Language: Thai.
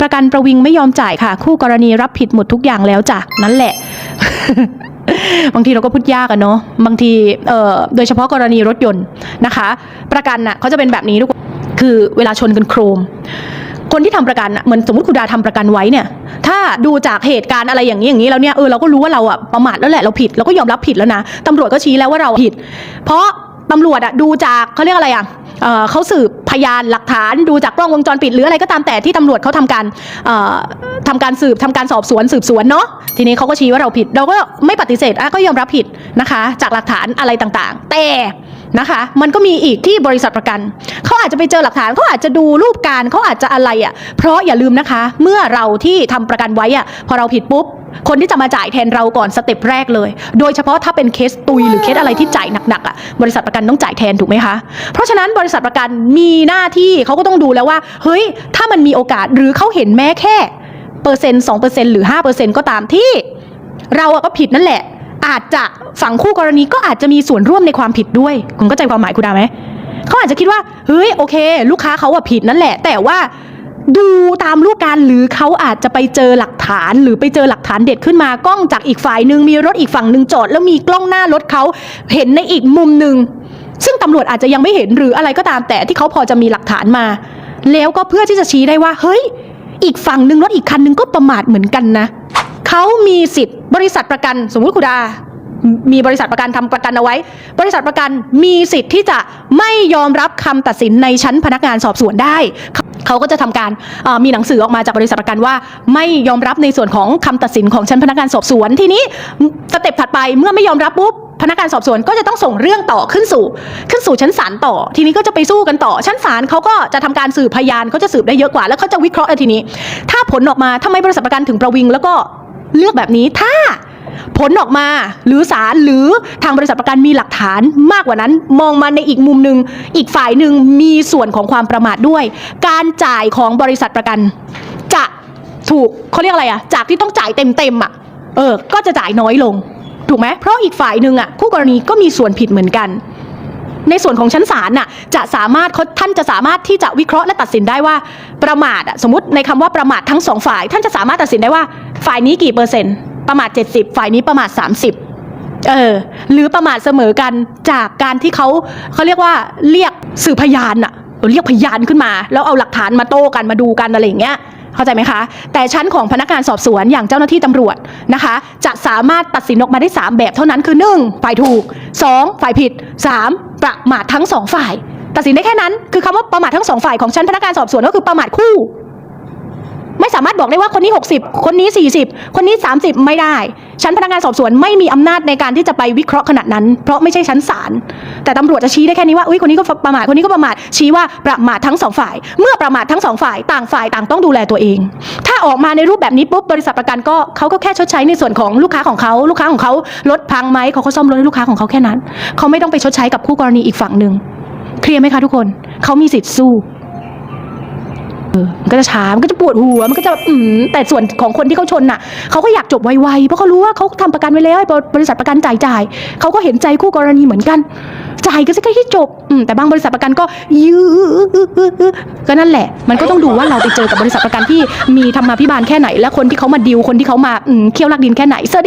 ประกันประวิงไม่ยอมจ่ายค่ะ คู่กรณีรับผิดหมดทุกอย่างแล้วจ้ะนั่นแหละบางทีเราก็พูดยากอะเนาะบางทีเอ่อโดยเฉพาะกรณีรถยนต์นะคะ ประกันน่ะเขาจะเป็นแบบนี้ทุกคนคือเวลาชนกันโครม คนที่ทำประกันอะเหมือนสมมติคุณดาทำประกันไว้เนี่ย ถ้าดูจากเหตุการณ์อะไรอย่างนี้อย่างนี้แล้วเนี่ยเออเราก็รู้ว่าเราอะประมาทแล้วแหละเราผิดเราก็ยอมรับผิดแล้วนะตำรวจก็ชี้แล้วว่าเราผิด เพราะ ตำรวจอะดูจากเขาเรียกอะไรอะเอ่อเขาสืบพยานหลักฐานดูจากกล้องวงจรปิดหรืออะไรก็ตามแต่ที่ตำรวจเขาทำการเอ่อทำการสืบทำการสอบสวนสืบสวนเนาะทีนี้เขาก็ชี้ว่าเราผิด เราก็ไม่ปฏิเสธอะก็ยอมรับผิดนะคะ จากหลักฐานอะไรต่างๆ แต่นะคะมันก็มีอีกที่บริษัทประกัน เขาอาจจะไปเจอหลักฐานเขาอาจจะดูรูปการเขาอาจจะอะไรอะเพราะอย่าลืมนะคะ เมื่อเราที่ทำประกันไว้อะพอเราผิดปุ๊บ คนที่จะมาจ่ายแทนเราก่อนสเต็ปแรกเลย โดยเฉพาะถ้าเป็นเคสตุยหรือเคสอะไรที่จ่ายหนักๆอะบริษัทประกันต้องจ่ายแทนถูกไหมคะ เพราะฉะนั้นบริษัทประกันมีหน้าที่เขาก็ต้องดูแล้วว่า เฮ้ย ถ้ามันมีโอกาสหรือเขาเห็นแม้แค่เปอร์เซ็นต์สองเปอร์เซ็นต์หรือห้าเปอร์เซ็นต์ก็ตามที่ เราอะก็ผิดนั่นแหละ อาจจะฝั่งคู่กรณีก็อาจจะมีส่วนร่วมในความผิดด้วย คุณเข้าใจความหมายคุณดาไหมเขาอาจจะคิดว่าเฮ้ยโอเค ลูกค้าเขาอะผิดนั่นแหละ แต่ว่า ดูตามรูปการหรือเขาอาจจะไปเจอหลักฐานหรือไปเจอหลักฐานเด็ดขึ้นมากล้องจากอีกฝ่ายหนึ่งมีรถอีกฝั่งหนึ่งจอด แล้วมีกล้องหน้ารถเขาเห็นในอีกมุมหนึ่งซึ่งตำรวจอาจจะยังไม่เห็นหรืออะไรก็ตามแต่ที่เขาพอจะมีหลักฐานมา แล้วก็เพื่อที่จะชี้ได้ว่า เฮ้ย อีกฝั่งหนึ่งรถอีกคันหนึ่งก็ประมาทเหมือนกันนะเขามีสิทธิ์บริษัทประกันสมมุติคุณดามีบริษัทประกันทำประกันเอาไว้ บริษัทประกันมีสิทธิ์ที่จะไม่ยอมรับคำตัดสินในชั้นพนักงานสอบสวนได้ เขาก็จะทำการมีหนังสือออกมาจากบริษัทประกันว่า ไม่ยอมรับในส่วนของคำตัดสินของชั้นพนักงานสอบสวน ทีนี้สเต็ปถัดไปเมื่อไม่ยอมรับปุ๊บพนักงานสอบสวนก็จะต้องส่งเรื่องต่อขึ้นสู่ ขึ้นสู่ชั้นศาลต่อ ทีนี้ก็จะไปสู้กันต่อ ชั้นศาลเขาก็จะทำการสืบพยานเขาจะสืบได้เยอะกว่า แล้วเขาจะวิเคราะห์เอาทีนี้ ถ้าผลออกมาทำไมบริษัทประกันถึงประวิงแล้วก็เลือกแบบนี้ถ้า ผลออกมาหรือศาลหรือทางบริษัทประกันมีหลักฐานมากกว่านั้น มองมาในอีกมุมหนึ่งอีกฝ่ายหนึ่งมีส่วนของความประมาทด้วย การจ่ายของบริษัทประกัน จะถูกเขาเรียกอะไรอะจากที่ต้องจ่ายเต็มเต็มๆอะเออ ก็จะจ่ายน้อยลง ถูกไหมเพราะอีกฝ่ายหนึ่งอะคู่กรณีก็มีส่วนผิดเหมือนกันในส่วนของชั้นศาลน่ะจะสามารถเขาท่านจะสามารถที่จะวิเคราะห์และตัดสินได้ว่าประมาทสมมติในคำว่าประมาททั้งสองฝ่าย ท่านจะสามารถตัดสินได้ว่าฝ่ายนี้กี่เปอร์เซ็นต์ ประมาท 70 ฝ่ายนี้ประมาท 30 เออ หรือประมาทเสมอกันจากการที่เขาเขาเรียกว่าเรียกสื่อพยานอะเรียกพยานขึ้นมา แล้วเอาหลักฐานมาโต้กันมาดูกันอะไรอย่างเงี้ยเข้าใจไหมคะ แต่ชั้นของพนักงานสอบสวนอย่างเจ้าหน้าที่ตำรวจนะคะ จะสามารถตัดสินออกมาได้ 3 แบบเท่านั้นคือ 1. ฝ่ายถูก 2. ฝ่ายผิด 3. ประมาททั้งสองฝ่าย ตัดสินได้แค่นั้น คือคำว่าประมาททั้งสองฝ่ายของชั้นพนักงานสอบสวนก็คือประมาทคู่ ไม่สามารถบอกได้ว่าคนนี้ 60 คนนี้ 40 คนนี้ 30 ไม่ได้ ชั้นพนักงานสอบสวนไม่มีอำนาจในการที่จะไปวิเคราะห์ขนาดนั้น เพราะไม่ใช่ชั้นศาลแต่ตำรวจจะชี้ได้แค่นี้ว่าอุ้ยคนนี้ก็ประมาทคนนี้ก็ประมาทชี้ว่าประมาททั้งสองฝ่าย เมื่อประมาททั้งสองฝ่ายต่างฝ่ายต่างต้องดูแลตัวเอง ถ้าออกมาในรูปแบบนี้ปุ๊บบริษัทประกันก็เขาก็แค่ชดใช้ในส่วนของลูกค้าของเขาลูกค้าของเขารถพังไหมเขาก็ซ่อมรถให้ลูกค้าของเขาแค่นั้น เขาไม่ต้องไปชดใช้กับคู่กรณีอีกฝั่งหนึ่งเคลียร์ไหมคะทุกคนเขามีสิทธิ์สู้ มันก็จะช้ามันก็จะปวดหัว มันก็จะแบบอืมแต่ส่วนของคนที่เขาชนน่ะเขาก็อยากจบไวๆเพราะเขารู้ว่าเขาทำประกันไว้แล้วบริษัทประกันจ่ายจ่ายเขาก็เห็นใจคู่กรณีเหมือนกันจ่ายก็จะแค่ที่จบอืมแต่บางบริษัทประกันก็ยื้อก็นั่นแหละ มันก็ต้องดูว่าเราไปเจอกับบริษัทประกันที่มีธรรมาภิบาลแค่ไหน และคนที่เขามาดิวคนที่เขามาอืมเคี่ยวลักดินแค่ไหนเซอร์ดิ